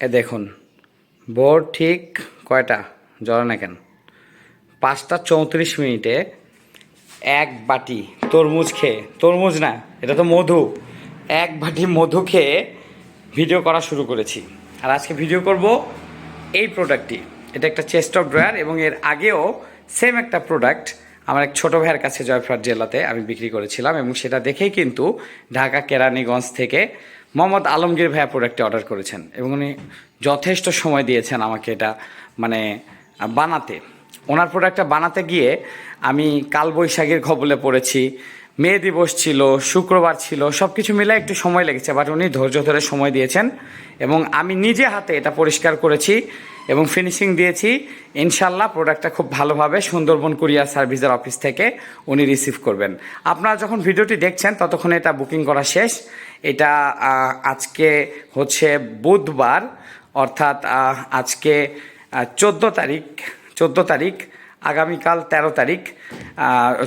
এ দেখুন, বোর্ড ঠিক কয়টা? জ্বলে না কেন? পাঁচটা চৌত্রিশ মিনিটে এক বাটি তরমুজ খেয়ে, তরমুজ না, এটা তো মধু, এক বাটি মধু খেয়ে ভিডিও করা শুরু করেছি। আর আজকে ভিডিও করব এই প্রোডাক্টটি এটা একটা চেস্ট অফ ড্রয়ার এবং এর আগেও সেম একটা প্রোডাক্ট আমার এক ছোটো ভাইয়ের কাছে জয়ফ্রাট জেলাতে আমি বিক্রি করেছিলাম এবং সেটা দেখেই কিন্তু ঢাকা কেরানীগঞ্জ থেকে মোহাম্মদ আলমগীর ভাইয়া প্রোডাক্টটি অর্ডার করেছেন এবং উনি যথেষ্ট সময় দিয়েছেন আমাকে এটা মানে বানাতে। ওনার প্রোডাক্টটা বানাতে গিয়ে আমি কালবৈশাখীর খবলে পড়েছি, মে দিবস ছিল, শুক্রবার ছিল সব কিছু মিলে একটু সময় লেগেছে বাট উনি ধৈর্য ধরে সময় দিয়েছেন এবং আমি নিজে হাতে এটা পরিষ্কার করেছি এবং ফিনিশিং দিয়েছি। ইনশাল্লাহ প্রোডাক্টটা খুব ভালোভাবে সুন্দরবন কুরিয়ার সার্ভিসের অফিস থেকে উনি রিসিভ করবেন। আপনারা যখন ভিডিওটি দেখছেন, ততক্ষণে এটা বুকিং করা শেষ। এটা আজকে হচ্ছে বুধবার, অর্থাৎ আজকে চোদ্দ তারিখ চোদ্দ তারিখ, আগামীকাল তেরো তারিখ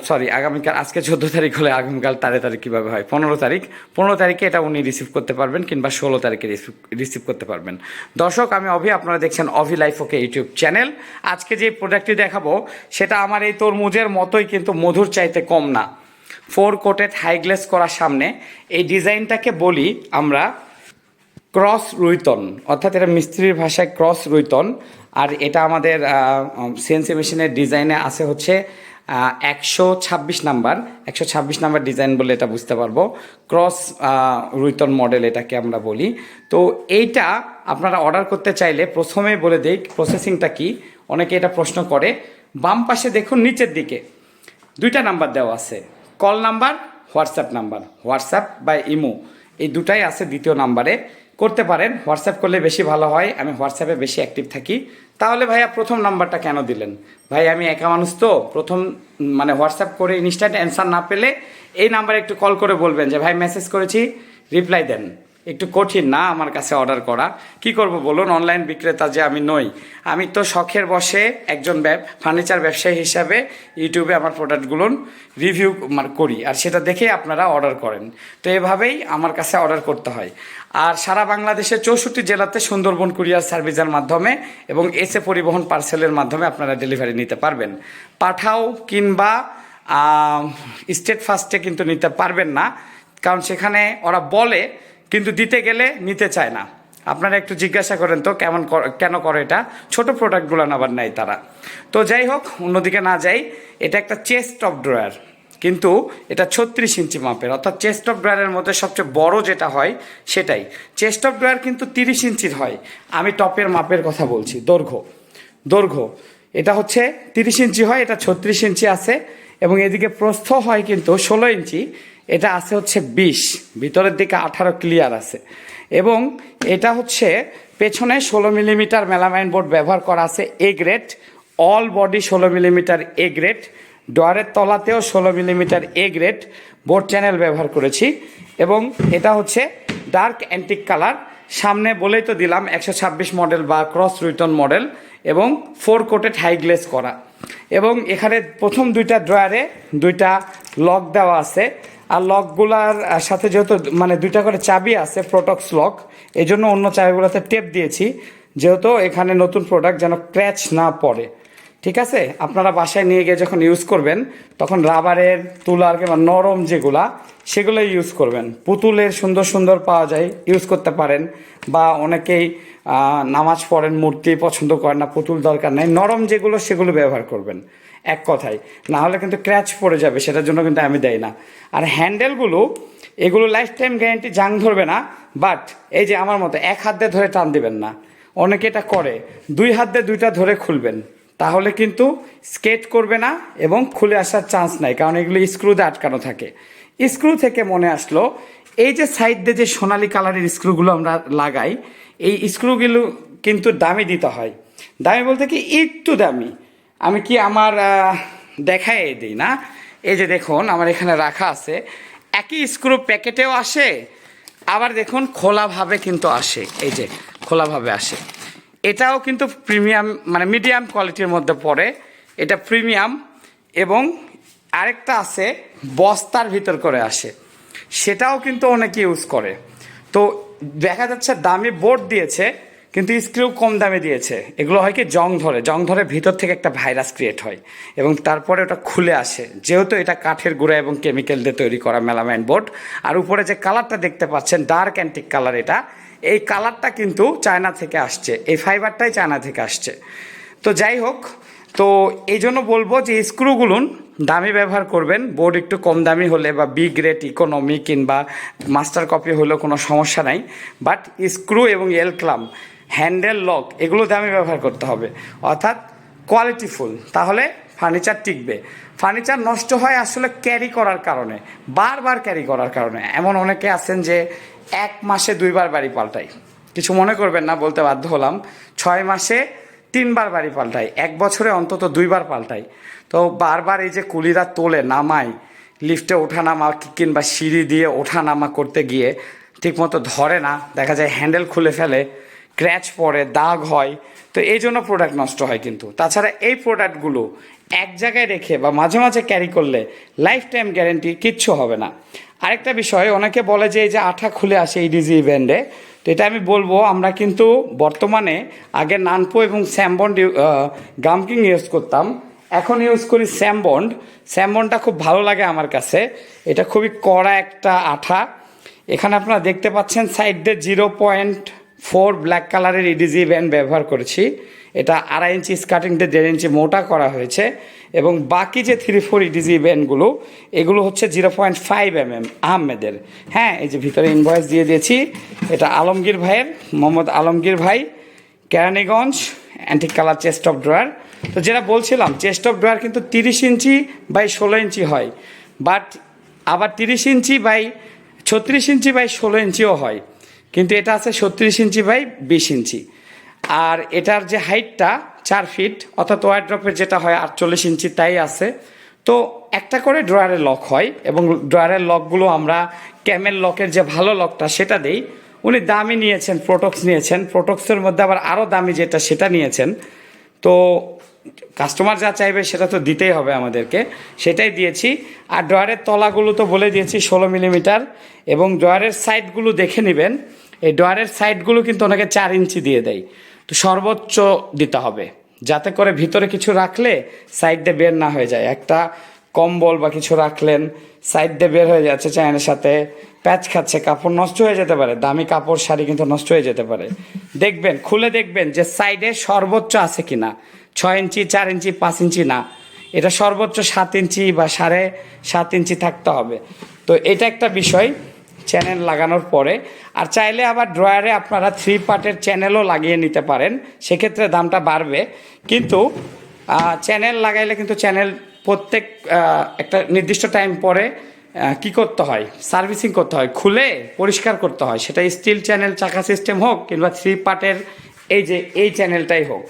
সরি আগামীকাল, আজকে চোদ্দ তারিখ হলে আগামীকাল তেরো তারিখ কীভাবে হয়? পনেরো তারিখ। পনেরো তারিখে এটা উনি রিসিভ করতে পারবেন কিংবা ষোলো তারিখে রিসিভ রিসিভ করতে পারবেন। দর্শক, আমি অভি, আপনারা দেখছেন Abhi life okay YouTube channel আজকে যে প্রোডাক্টটি দেখাবো, সেটা আমার এই তরমুজের মতোই কিন্তু মধুর চাইতে কম না। ফোর কোটেড হাইগ্লেস করার সামনে এই ডিজাইনটাকে বলি আমরা ক্রস রুইতন, অর্থাৎ এটা মিস্ত্রির ভাষায় ক্রস রুইতন, আর এটা আমাদের সিএনসি মেশিনের ডিজাইনে আছে হচ্ছে একশো ছাব্বিশ নাম্বার, একশো ছাব্বিশ নাম্বার ডিজাইন বলে এটা বুঝতে পারব, ক্রস রুইতন মডেল এটাকে আমরা বলি। তো এইটা আপনারা অর্ডার করতে চাইলে প্রথমে বলে দেই প্রসেসিংটা কি, অনেকে এটা প্রশ্ন করে। বাম পাশে দেখুন নিচের দিকে, দুইটা নাম্বার দেওয়া আছে। Call number, WhatsApp number, WhatsApp বা ইমো, এই দুটাই আছে দ্বিতীয় নাম্বারে। করতে পারেন, হোয়াটসঅ্যাপ করলে বেশি ভালো হয়, আমি হোয়াটসঅ্যাপে বেশি অ্যাক্টিভ থাকি। তাহলে ভাইয়া প্রথম নাম্বারটা কেন দিলেন? ভাই, আমি একা মানুষ তো, প্রথম মানে হোয়াটসঅ্যাপ করে ইনস্ট্যান্ট অ্যান্সার না পেলে এই নাম্বারে একটু কল করে বলবেন যে, ভাই মেসেজ করেছি রিপ্লাই দেন। একটু কঠিন না আমার কাছে অর্ডার করা। কি করব বলুন অনলাইন বিক্রেতা যে আমি নই। আমি তো শখের বসে একজন ফার্নিচার ব্যবসায়ী হিসাবে ইউটিউবে আমার প্রোডাক্টগুলো রিভিউ করি আর সেটা দেখে আপনারা অর্ডার করেন। তো এভাবেই আমার কাছে অর্ডার করতে হয়। আর সারা বাংলাদেশের চৌষট্টি জেলাতে সুন্দরবন কুরিয়ার সার্ভিসের মাধ্যমে এবং এসে পরিবহন পার্সেলের মাধ্যমে আপনারা ডেলিভারি নিতে পারবেন। পাঠাও কিংবা স্টেট ফার্স্টে কিন্তু নিতে পারবেন না। কারণ সেখানে ওরা বলে কিন্তু দিতে গেলে নিতে চায় না। আপনারা একটু জিজ্ঞাসা করেন তো, কেমন কেন করে এটা? ছোট প্রোডাক্টগুলো আবার নেয় তারা। তো যাই হোক, অন্যদিকে না যাই, এটা একটা চেস্ট অফ ড্রয়ার কিন্তু এটা ছত্রিশ ইঞ্চি মাপের, অর্থাৎ চেস্ট অফ ড্রয়ারের মধ্যে সবচেয়ে বড় যেটা হয়, সেটাই। চেস্ট অফ ড্রয়ার কিন্তু তিরিশ ইঞ্চির হয়। আমি টপের মাপের কথা বলছি, দৈর্ঘ্য। দৈর্ঘ্য। এটা হচ্ছে তিরিশ ইঞ্চি হয়, এটা ছত্রিশ ইঞ্চি আছে, এবং এদিকে প্রস্থ হয় কিন্তু ষোলো ইঞ্চি। এটা আছে হচ্ছে বিশ, ভিতরের দিকে আঠারো ক্লিয়ার আছে। এবং এটা হচ্ছে পেছনে ষোলো মিলিমিটার মেলামাইন বোর্ড ব্যবহার করা আছে এ গ্রেড অল বডি ষোলো মিলিমিটার এ গ্রেড ডয়ারের তলাতেও ষোলো millimetre A grade board channel ব্যবহার করেছি। এবং এটা হচ্ছে ডার্ক অ্যান্টিক কালার সামনে বলেই তো দিলাম একশো ছাব্বিশ মডেল বা ক্রস রিটন মডেল এবং ফোর কোটেড হাই গ্লেস করা। এবং এখানে প্রথম দুইটা ড্রয়ারে দুইটা লক দেওয়া আছে। আর লকগুলার সাথে যেহেতু মানে দুইটা করে চাবি আছে প্রোটক্স লক এই জন্য অন্য চাবিগুলোতে টেপ দিয়েছি, যেহেতু এখানে নতুন প্রোডাক্ট যেন ক্র্যাচ না পড়ে। ঠিক আছে? আপনারা বাসায় নিয়ে গিয়ে যখন ইউজ করবেন, তখন রাবারের, তুলার কিংবা নরম যেগুলা সেগুলো ইউজ করবেন। পুতুলের সুন্দর সুন্দর পাওয়া যায় ইউজ করতে পারেন। বা অনেকেই নামাজ পড়েন, মূর্তি পছন্দ করেন না, পুতুল দরকার নেই, নরম যেগুলো সেগুলো ব্যবহার করবেন। এক কথায়। না হলে কিন্তু ক্র্যাচ পড়ে যাবে, সেটার জন্য কিন্তু আমি দেই না। আর হ্যান্ডেলগুলো এগুলো লাইফ টাইম গ্যারান্টি জাং ধরবে না বাট এই যে আমার মতো, এক হাত দিয়ে ধরে টান দিবেন না। অনেকে এটা করে, দুই হাত দিয়ে দুইটা ধরে খুলবেন। তাহলে কিন্তু স্কেট করবে না এবং খুলে আসার চান্স নাই, কারণ এগুলো স্ক্রু দিয়ে আটকানো থাকে। স্ক্রু থেকে মনে আসলো, এই যে সাইড দিয়ে যে সোনালি কালারের স্ক্রুগুলো আমরা লাগাই, এই স্ক্রুগুলো কিন্তু দামি দিতে হয়। দামি বলতে কি একটু দামি। আমি কি আমার দেখাই দিই না? এই যে দেখুন, আমার এখানে রাখা আছে। একই স্ক্রু প্যাকেটেও আসে, আবার দেখুন খোলাভাবে কিন্তু আসে। এই যে খোলাভাবে আসে। এটাও কিন্তু প্রিমিয়াম মানে মিডিয়াম কোয়ালিটির মধ্যে পড়ে। এটা প্রিমিয়াম এবং আরেকটা আছে, বস্তার ভিতর করে আসে। সেটাও কিন্তু অনেকে ইউজ করে। তো দেখা যাচ্ছে দামি বোর্ড দিয়েছে, কিন্তু স্ক্রু কম দামে দিয়েছে। এগুলো হয় কি, জং ধরে। জং ধরে ভিতর থেকে একটা ভাইরাস ক্রিয়েট হয় এবং তারপরে ওটা খুলে আসে। যেহেতু এটা কাঠের গুঁড়া এবং কেমিক্যাল দিয়ে তৈরি করা মেলামাইন বোর্ড আর উপরে যে কালারটা দেখতে পাচ্ছেন ডার্ক অ্যান্টিক কালার এটা এই কালারটা কিন্তু চায়না থেকে আসছে, এই ফাইবারটাই চায়না থেকে আসছে। তো যাই হোক, তো এই জন্য বলব যে স্ক্রুগুলোন দামি ব্যবহার করবেন বোর্ড একটু কম দামি হলে বা বি গ্রেড ইকোনমি কিংবা মাস্টার কপি হলেও কোনো সমস্যা নাই। বাট স্ক্রু এবং এল ক্লাম হ্যান্ডেল লক এগুলো দামি ব্যবহার করতে হবে। অর্থাৎ কোয়ালিটিফুল তাহলে ফার্নিচার টিকবে। ফার্নিচার নষ্ট হয় আসলে ক্যারি করার কারণে, বারবার ক্যারি করার কারণে। এমন অনেকে আছেন যে এক মাসে দুইবার বাড়ি পাল্টাই। কিছু মনে করবেন না, বলতে বাধ্য হলাম। ছয় মাসে তিনবার বাড়ি পাল্টাই। এক বছরে অন্তত দুইবার পাল্টাই। তো বারবার এই যে কুলিরা তোলে, নামায়, লিফটে ওঠা নামা কিংবা সিঁড়ি দিয়ে ওঠা নামা করতে গিয়ে ঠিকমতো ধরে না, দেখা যায় হ্যান্ডেল খুলে ফেলে, ক্র্যাচ পড়ে, দাগ হয় তো এই জন্য প্রোডাক্ট নষ্ট হয় কিন্তু। তাছাড়া এই প্রোডাক্টগুলো এক জায়গায় রেখে বা মাঝে মাঝে ক্যারি করলে লাইফ টাইম গ্যারেন্টি কিচ্ছু হবে না। আরেকটা বিষয়, অনেকে বলে যে এই যে আঠা খুলে আসে এই ডিজি ব্যান্ডে তো এটা আমি বলব, আমরা কিন্তু বর্তমানে আগে নানপো এবং স্যামবন্ড গামকিং ইউজ করতাম। এখন ইউজ করি স্যামবন্ড। স্যামবন্ডটা খুব ভালো লাগে আমার কাছে। এটা খুবই কড়া একটা আঠা। এখানে আপনারা দেখতে পাচ্ছেন সাইড দিয়ে জিরো পয়েন্ট ফোর ব্ল্যাক কালারের ইডিজি ব্যান্ড ব্যবহার করেছি। এটা আড়াই ইঞ্চি স্কার্টিং দিয়ে দেড় ইঞ্চি মোটা করা হয়েছে এবং বাকি যে থ্রি ফোর ইডিজি ব্যান্ডগুলো, এগুলো হচ্ছে zero point five M M আহমেদের। হ্যাঁ এই যে ভিতরে ইনভয়েস দিয়ে দিয়েছি। এটা আলমগীর ভাইয়ের, মোহাম্মদ আলমগীর ভাই, Keraniganj antique colour chest of drawer তো যেটা বলছিলাম চেস্ট অফ ড্রয়ার কিন্তু তিরিশ ইঞ্চি বাই ষোলো ইঞ্চি হয় বাট আবার তিরিশ ইঞ্চি বাই ছত্রিশ ইঞ্চি বাই ষোলো ইঞ্চিও হয়। কিন্তু এটা আছে ছত্রিশ ইঞ্চি বাই বিশ ইঞ্চি। আর এটার যে হাইটটা চার ফিট, অর্থাৎ ওয়ার ড্রপের যেটা হয় আটচল্লিশ ইঞ্চি, তাই আছে। তো একটা করে ড্রয়ারের লক হয় এবং ড্রয়ারের লকগুলো আমরা ক্যামেল লকের যে ভালো লকটা সেটা দেই। উনি দামি নিয়েছেন প্রোটক্স নিয়েছেন। প্রোটক্সের মধ্যে আবার আরও দামি যেটা সেটা নিয়েছেন। তো কাস্টমার যা চাইবে সেটা তো দিতেই হবে আমাদেরকে। সেটাই দিয়েছি। আর ড্রয়ারের তলাগুলো তো বলে দিয়েছি ষোলো মিলিমিটার এবং ড্রয়ারের সাইডগুলো দেখে নেবেন। এই ড্রয়ারের সাইডগুলো কিন্তু ওনাকে চার ইঞ্চি দিয়ে দেয়। তো সর্বোচ্চ দিতে হবে। যাতে করে ভিতরে কিছু রাখলে সাইড দিয়ে বের না হয়ে যায়। একটা কম্বল বা কিছু রাখলেন, সাইড দিয়ে বের হয়ে যাচ্ছে চায়নের সাথে। প্যাচ খাচ্ছে, কাপড় নষ্ট হয়ে যেতে পারে। দামি কাপড়, শাড়ি কিন্তু নষ্ট হয়ে যেতে পারে। দেখবেন, খুলে দেখবেন যে সাইডে সর্বোচ্চ আছে কিনা। ছয় ইঞ্চি, চার ইঞ্চি, পাঁচ ইঞ্চি না। এটা সর্বোচ্চ সাত ইঞ্চি বা সাড়ে সাত ইঞ্চি থাকতে হবে। তো এটা একটা বিষয়। চ্যানেল লাগানোর পরে, আর চাইলে আবার ড্রয়ারে আপনারা থ্রি পার্টের চ্যানেলও লাগিয়ে নিতে পারেন, সেক্ষেত্রে দামটা বাড়বে। কিন্তু চ্যানেল লাগাইলে কিন্তু চ্যানেল প্রত্যেক একটা নির্দিষ্ট টাইম পরে কি করতে হয়? সার্ভিসিং করতে হয়। খুলে পরিষ্কার করতে হয়। সেটা স্টিল চ্যানেল চাকা সিস্টেম হোক, কিংবা থ্রি পার্টের এই যে, এই চ্যানেলটাই হোক।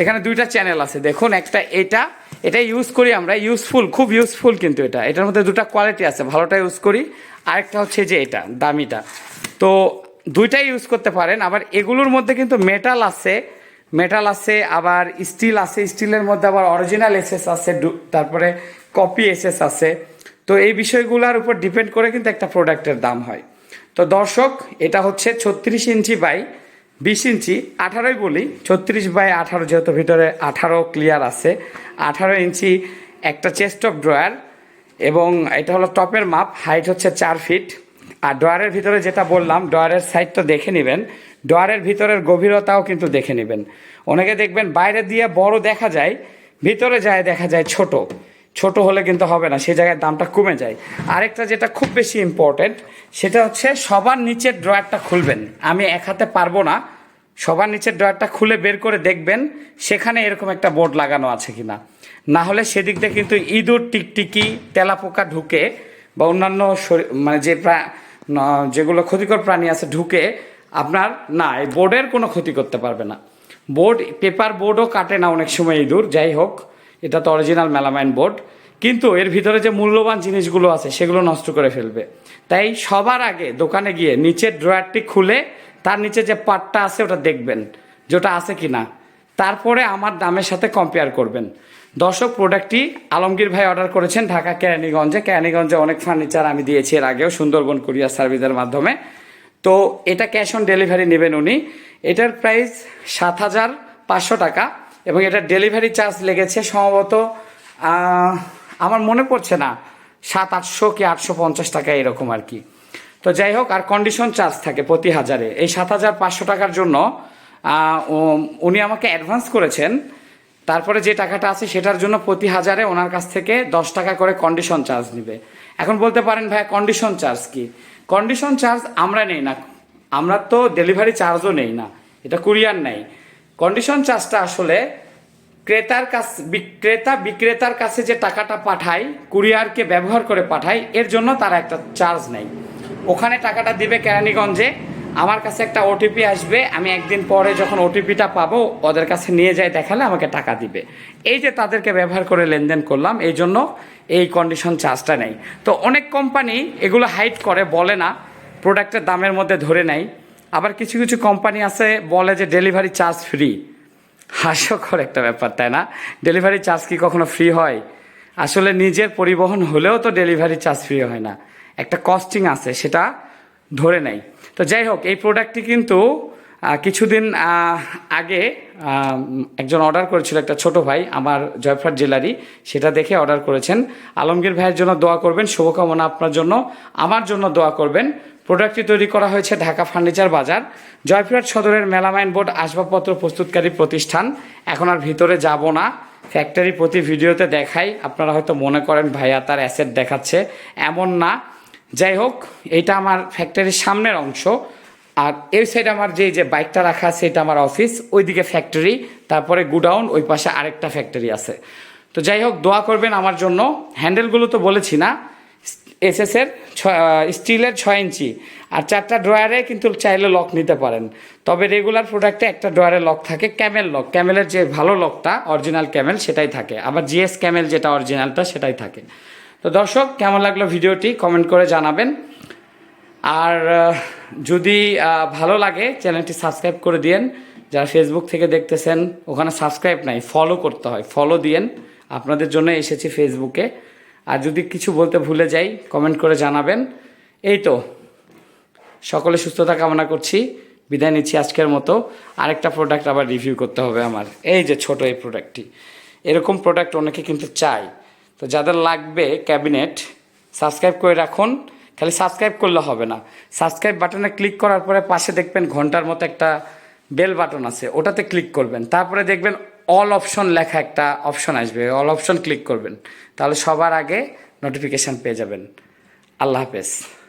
এখানে দুইটা চ্যানেল আছে। দেখুন, একটা এটা এটা ইউজ করি আমরা। ইউজফুল খুব ইউজফুল কিন্তু এটা। এটার মধ্যে দুটো কোয়ালিটি আছে। ভালোটা ইউজ করি আরেকটা হচ্ছে যে এটা, দামিটা। তো দুইটাই ইউজ করতে পারেন, আবার এগুলোর মধ্যে কিন্তু মেটাল আছে মেটাল আছে, আবার স্টিল আছে স্টিলের মধ্যে আবার অরিজিনাল এসএস আছে তারপরে কপি এসএস আছে। তো এই বিষয়গুলোর উপর ডিপেন্ড করে কিন্তু একটা প্রোডাক্টের দাম হয়। তো দর্শক, এটা হচ্ছে ছত্রিশ ইঞ্চি বাই বিশ ইঞ্চি, আঠারোই বলি, ছত্রিশ বাই আঠারো যেহেতু ভিতরে আঠারো ক্লিয়ার আছে, আঠারো ইঞ্চি একটা চেস্ট অফ ড্রয়ার এবং এটা হলো টপের মাপ হাইট হচ্ছে চার ফিট আর ড্রয়ারের ভিতরে যেটা বললাম ড্রয়ারের সাইড তো দেখে নেবেন ড্রয়ারের ভিতরের গভীরতাও কিন্তু দেখে নেবেন। অনেকে দেখবেন বাইরে দিয়ে বড় দেখা যায়, ভিতরে যায় দেখা যায় ছোট। ছোট হলে কিন্তু হবে না, সেই জায়গায় দামটা কমে যায়। আরেকটা যেটা খুব বেশি ইম্পর্টেন্ট সেটা হচ্ছে সবার নিচের ড্রয়ারটা খুলবেন। আমি এক হাতে পারব না সবার নিচের ড্রয়ারটা খুলে বের করে দেখবেন, সেখানে এরকম একটা বোর্ড লাগানো আছে কিনা। না না হলে সেদিক দিয়ে কিন্তু ইঁদুর টিকটিকি, তেলাপোকা ঢুকে বা অন্যান্য মানে যে যেগুলো ক্ষতিকর প্রাণী আছে ঢুকে আপনার, না, এই বোর্ডের কোনো ক্ষতি করতে পারবে না। বোর্ড, পেপার বোর্ডও কাটে না অনেক সময় ইঁদুর, যাই হোক, এটা তো অরিজিনাল মেলামাইন বোর্ড। কিন্তু এর ভিতরে যে মূল্যবান জিনিসগুলো আছে, সেগুলো নষ্ট করে ফেলবে। তাই সবার আগে দোকানে গিয়ে নিচের ড্রয়ারটি খুলে তার নিচে যে পার্টটা আছে, ওটা দেখবেন যে ওটা আছে কি না তারপরে আমার দামের সাথে কম্পেয়ার করবেন। দর্শক প্রোডাক্টটি আলমগীর ভাই অর্ডার করেছেন ঢাকা কেরানীগঞ্জে। কেরানীগঞ্জে অনেক ফার্নিচার আমি দিয়েছি এর আগেও সুন্দরবন কুরিয়ার সার্ভিসের মাধ্যমে। তো এটা ক্যাশ অন ডেলিভারি নেবেন উনি। এটার প্রাইস সাত হাজার পাঁচশো টাকা এবং এটার ডেলিভারি চার্জ লেগেছে সম্ভবত আমার মনে পড়ছে না, সাত আটশো কি আটশো পঞ্চাশ টাকা এরকম আর কি। তো যাই হোক, আর কন্ডিশন চার্জ থাকে প্রতি হাজারে। এই সাত হাজার পাঁচশো টাকার জন্য উনি আমাকে অ্যাডভান্স করেছেন। তারপরে যে টাকাটা আছে সেটার জন্য প্রতি হাজারে ওনার কাছ থেকে দশ টাকা করে কন্ডিশন চার্জ নিবে। এখন বলতে পারেন ভাই কন্ডিশন চার্জ কি? কন্ডিশন চার্জ আমরা নেই না। আমরা তো ডেলিভারি চার্জও নেই না। এটা কুরিয়ার নেই। কন্ডিশন চার্জটা আসলে ক্রেতার কাছ বিক্রেতা বিক্রেতার কাছে যে টাকাটা পাঠায় কুরিয়ারকে ব্যবহার করে পাঠায়, এর জন্য তারা একটা চার্জ নেয় ওখানে টাকাটা দিবে কেরানীগঞ্জে। আমার কাছে একটা ওটিপি আসবে, আমি একদিন পরে যখন ওটিপিটা পাবো, ওদের কাছে নিয়ে যাই দেখালে আমাকে টাকা দিবে। এই যে তাদেরকে ব্যবহার করে লেনদেন করলাম, এই জন্য এই কন্ডিশন চার্জটা নেই। তো অনেক কোম্পানি এগুলো হাইড করে, বলে না প্রোডাক্টের দামের মধ্যে ধরে নেয়। আবার কিছু কিছু কোম্পানি আছে, বলে যে ডেলিভারি চার্জ ফ্রি হাস্যকর একটা ব্যাপার, তাই না? ডেলিভারি চার্জ কি কখনো ফ্রি হয়? আসলে নিজের পরিবহন হলেও তো ডেলিভারি চার্জ ফ্রি হয় না। একটা কস্টিং আছে, সেটা ধরে নেয় তো যাই হোক, এই প্রোডাক্টটি কিন্তু কিছুদিন আগে একজন অর্ডার করেছিল একটা ছোট ভাই, আমার জয়ফাট জেলারই সেটা দেখে অর্ডার করেছেন। আলমগীর ভাইয়ের জন্য দোয়া করবেন, শুভকামনা আপনার জন্য, আমার জন্য দোয়া করবেন। প্রোডাক্টটি তৈরি করা হয়েছে ঢাকা ফার্নিচার বাজার জয়পুরহাট সদরের মেলামাইন বোর্ড আসবাবপত্র প্রস্তুতকারী প্রতিষ্ঠান। এখন আর ভিতরে যাব না ফ্যাক্টরি প্রতি ভিডিওতে দেখাই, আপনারা হয়তো মনে করেন ভাইয়া তার অ্যাসেট দেখাচ্ছে। এমন না যাই হোক, এটা আমার ফ্যাক্টরির সামনের অংশ। আর এই সাইডে আমার যে যে বাইকটা রাখা আছে, এটা আমার অফিস ওইদিকে ফ্যাক্টরি তারপরে গুডাউন ওই পাশে আরেকটা ফ্যাক্টরি আছে। তো যাই হোক, দোয়া করবেন আমার জন্য। হ্যান্ডেলগুলো তো বলেছি না। এসএস এর স্টিলের ছয় ইঞ্চি। আর চারটা ড্রয়ারে কিন্তু চাইলে লক নিতে পারেন। তবে রেগুলার প্রোডাক্টে একটা ড্রয়ারে লক থাকে ক্যামেল লক ক্যামেলের যে ভালো লকটা অরিজিনাল ক্যামেল সেটাই থাকে। আবার জিএস ক্যামেল যেটা অরিজিনালটা সেটাই থাকে। তো দর্শক, কেমন লাগল ভিডিওটি? কমেন্ট করে জানাবেন। আর যদি ভালো লাগে, চ্যানেলটি সাবস্ক্রাইব করে দিয়েন। যারা ফেসবুক থেকে দেখতেছেন, ওখানে সাবস্ক্রাইব নাই ফলো করতে হয় ফলো দিয়েন। আপনাদের জন্য এসেছি ফেসবুকে আর যদি কিছু বলতে ভুলে যাই, কমেন্ট করে জানাবেন। এই তো, সকলে সুস্থতা কামনা করছি, বিদায় নিচ্ছি আজকের মতো। আরেকটা প্রোডাক্ট আবার রিভিউ করতে হবে আমার। এই যে ছোট এই প্রোডাক্টটি এরকম প্রোডাক্ট অনেকে কিন্তু চাই তো যাদের লাগবে ক্যাবিনেট, সাবস্ক্রাইব করে রাখুন। খালি সাবস্ক্রাইব করলে হবে না। সাবস্ক্রাইব বাটনে ক্লিক করার পরে পাশে দেখবেন ঘণ্টার মতো একটা বেল বাটন আছে, ওটাতে ক্লিক করবেন। তারপরে দেখবেন অল অপশন লেখা একটা অপশন আসবে, অল অপশন ক্লিক করবেন। তাহলে সবার আগে নোটিফিকেশান পেয়ে যাবেন। আল্লাহ হাফেজ।